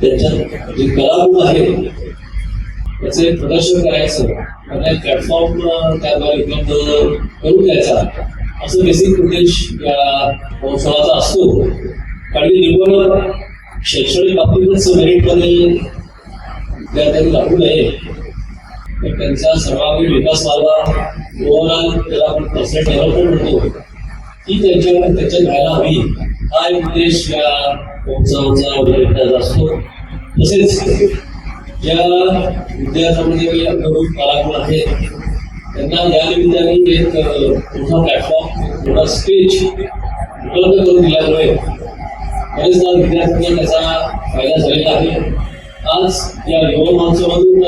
त्यांच्यात जे कलागुण आहे त्याचे प्रदर्शन करायचं त्यांना एक प्लॅटफॉर्म त्याद्वारे उपलब्ध करून द्यायचा. असं बेसिक उद्देश या महोत्सवाचा असतो. कारण निवड शैक्षणिक बाबतीतच मेरिटमध्ये विद्यार्थ्यांनी लागू नये. तर त्यांचा सर्वांगीण विकास व्हावा. ओव्हरऑल त्याला आपण पर्सनल डेव्हलपमेंट म्हणतो. ती त्यांच्या त्याच्यात व्हायला हवी. हा एक उद्देश या महोत्सवाचा वगैरे असतो. तसेच ज्या विद्यार्थ्यांमध्ये मी अंगभूत कलाकार आहेत त्यांना या निमित्ताने एक मोठा प्लॅटफॉर्म मोठा स्टेज उपलब्ध करून दिल्यामुळे बरेचदा विद्यार्थ्यांना त्याचा फायदा झालेला आहे. आज या युवा महोत्सवातून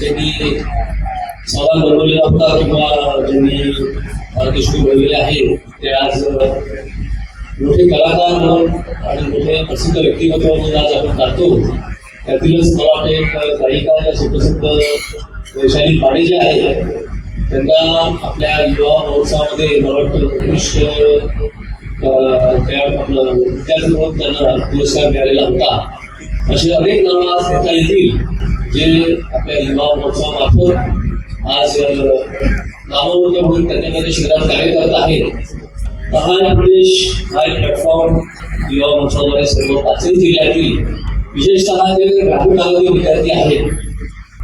त्यांनी सवाल बनवलेला होता किंवा ज्यांनी मार्गदर्शन मिळवलेले आहे ते आज मोठे कलाकार म्हणून आणि मोठे प्रसिद्ध व्यक्तिमत्व म्हणून आज आपण जातो त्यातीलच मला वाटते एक गायिका या सुप्रसिद्ध वैशाली पाडे जे आहे त्यांना आपल्या युवा महोत्सवामध्ये मला वाटतं उत्कृष्ट त्या आपलं विद्यार्थी म्हणून त्यांना पुरस्कार मिळालेला होता. असे अनेक नावं आज घेता येतील जे आपल्या युवा महोत्सवामार्फत आज नामवंत म्हणून त्यांच्यामध्ये शहरात कार्य करत आहेत. हा एक प्रदेश हा एक प्लॅटफॉर्म किंवा महोत्सवाद्वारे सर्व पाचही जिल्ह्यातील विशेषतः जे ग्रामीण भागातील विद्यार्थी आहेत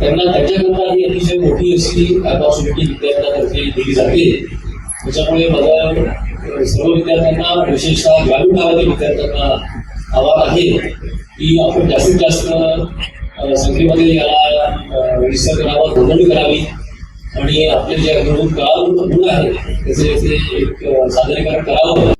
त्यांना त्यांच्याकरता ही अतिशय मोठी अशी अपॉर्च्युनिटी विद्यार्थ्यांतर्फे दिली जाते. त्याच्यामुळे मला सर्व विद्यार्थ्यांना विशेषतः ग्रामीण भागातील विद्यार्थ्यांना आव्हान आहे की आपण जास्तीत जास्त संख्येमध्ये याला अ, रजिस्टर करावं नोंदणी करावी. आणि आपले जे अंगभूत कलागुण गुण आहेत त्याचे एक अ, सादरीकरण करावं.